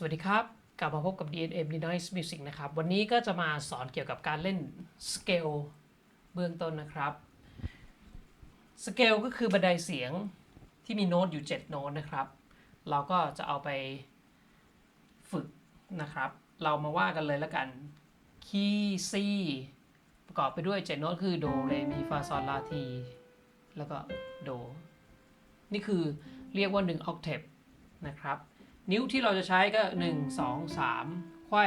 สวัสดีครับ กลับมาพบกับ DNM d Nice Music นะครับ วันนี้ก็จะมาสอนเกี่ยวกับการเล่นสเกลเบื้องต้นนะครับสเกลก็คือบันไดเสียงที่มีโน้ตอยู่ 7 โน้ตนะครับ เราก็จะเอาไปฝึกนะครับ เรามาว่ากันเลยแล้วกัน คีย์ซีประกอบไปด้วย 7 โน้ตคือโดเรมีฟาซอลลาที แล้วก็โด นี่คือเรียกว่า1 octave นะครับ นิ้วที่เราจะใช้ก็ 1 2 3ไขว้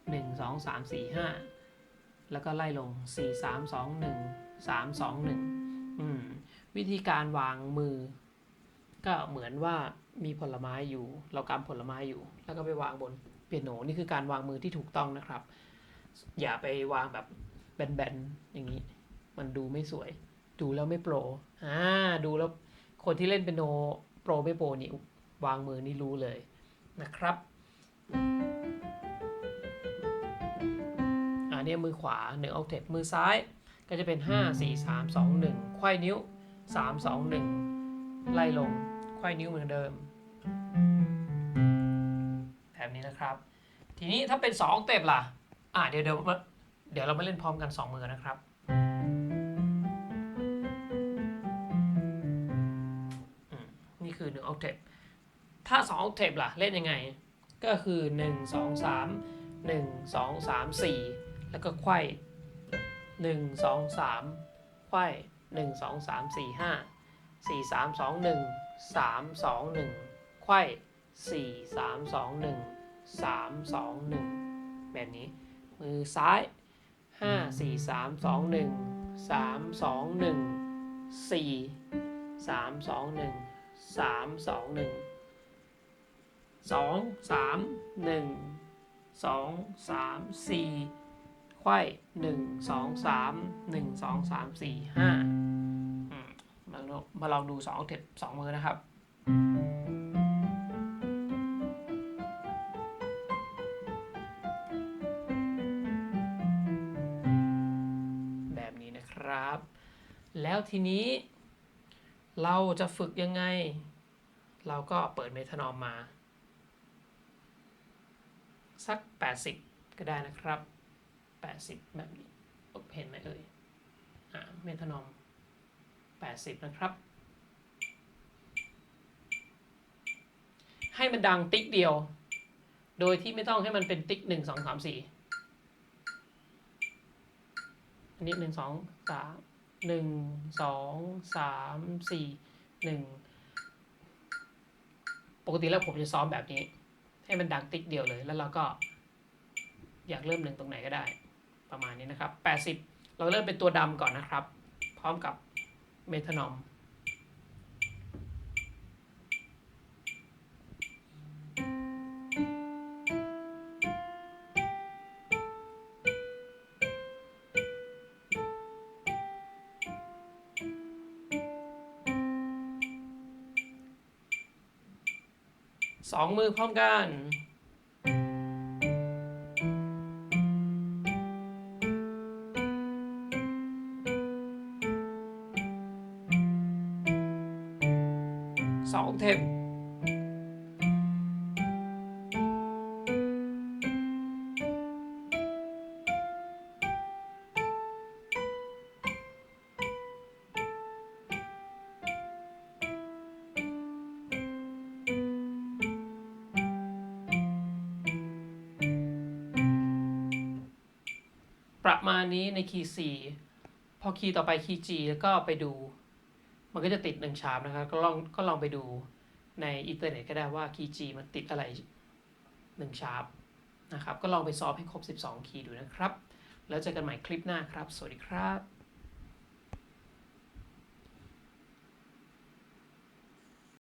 1 2 3 4 5 แล้วก็ไล่ลง 4 3 2 1 3 2 1อืมวิธีการวางมือ ก็เหมือนว่ามีผลไม้อยู่ เรากำผลไม้อยู่ แล้วก็ไปวางบนเปียโนนี่คือการวางมือที่ถูกต้องนะครับ อย่าไปวางแบบแบนๆอย่างนี้ มันดูไม่สวย ดูแล้วไม่โปรอ่าดูแล้วคนที่เล่นเปียโนโปรไม่โปรนี่ วางมือนี่รู้เลยนะครับอันนี้มือขวา1 octave มือซ้ายก็จะเป็น 5 4 3 2 1 ไขว้นิ้ว 3 2 1 ไล่ลง ไขว้นิ้วเหมือนเดิม แบบนี้นะครับ ทีนี้ถ้าเป็น2 octave ล่ะ อะเดี๋ยวเดี๋ยวเดี๋ยวเรามาเล่นพร้อมกัน 2 มือนะครับ นี่คือ1 octave ถ้า2 octave ล่ะ เล่นยังไง ก็คือ 1 2 3 1 2 3 4 แล้วก็ไขว้1 2 3ไขว้1 2 3 4 5 4 3 2 1 3 2 1ไขว้4 3 2 1 3 2 1 แบบนี้ มือซ้าย 5 4 3 2 1 3 2 1 4 3 2 1 3 2 1 สองสามหนึ่งสองสามสี่ไขว้หนึ่งสองสามหนึ่งสองสามสี่ห้ามาลองมาลองดูสองเทปสองมือนะครับแบบนี้นะครับ แล้วทีนี้เราจะฝึกยังไง เราก็เปิดเมทานอมมา สัก 80 ก็ได้นะครับ 80 แบบนี้เห็นไหมเอ่ยอ่าเมทานอม 80 นะครับ ให้มันดังติ๊กเดียว โดยที่ไม่ต้องให้มันเป็นติ๊ก 1 2 3 4 อันนี้ 1 2 3 1 2 3 4 1 ปกติแล้วผมจะซ้อมแบบนี้ ให้มันดังติ๊กเดียวเลย แล้วเราก็อยากเริ่มหนึ่งตรงไหนก็ได้ ประมาณนี้นะครับ 80 เราเริ่มเป็นตัวดำก่อนนะครับ พร้อมกับเมทานอม สองมือพร้อมกัน สองเทป ประมาณนี้ในคีย์ C พอคีย์ต่อไปคีย์ G แล้วก็ไปดู มันก็จะติดหนึ่งชาร์ปนะครับก็ลองก็ลองไปดูในอินเทอร์เน็ตก็ได้ว่าคีย์ G มันติดอะไรหนึ่งชาร์ปนะครับ ก็ลองไปซ้อมให้ครบ 12 คีย์ดูนะครับ แล้วเจอกันใหม่คลิปหน้าครับ สวัสดีครับ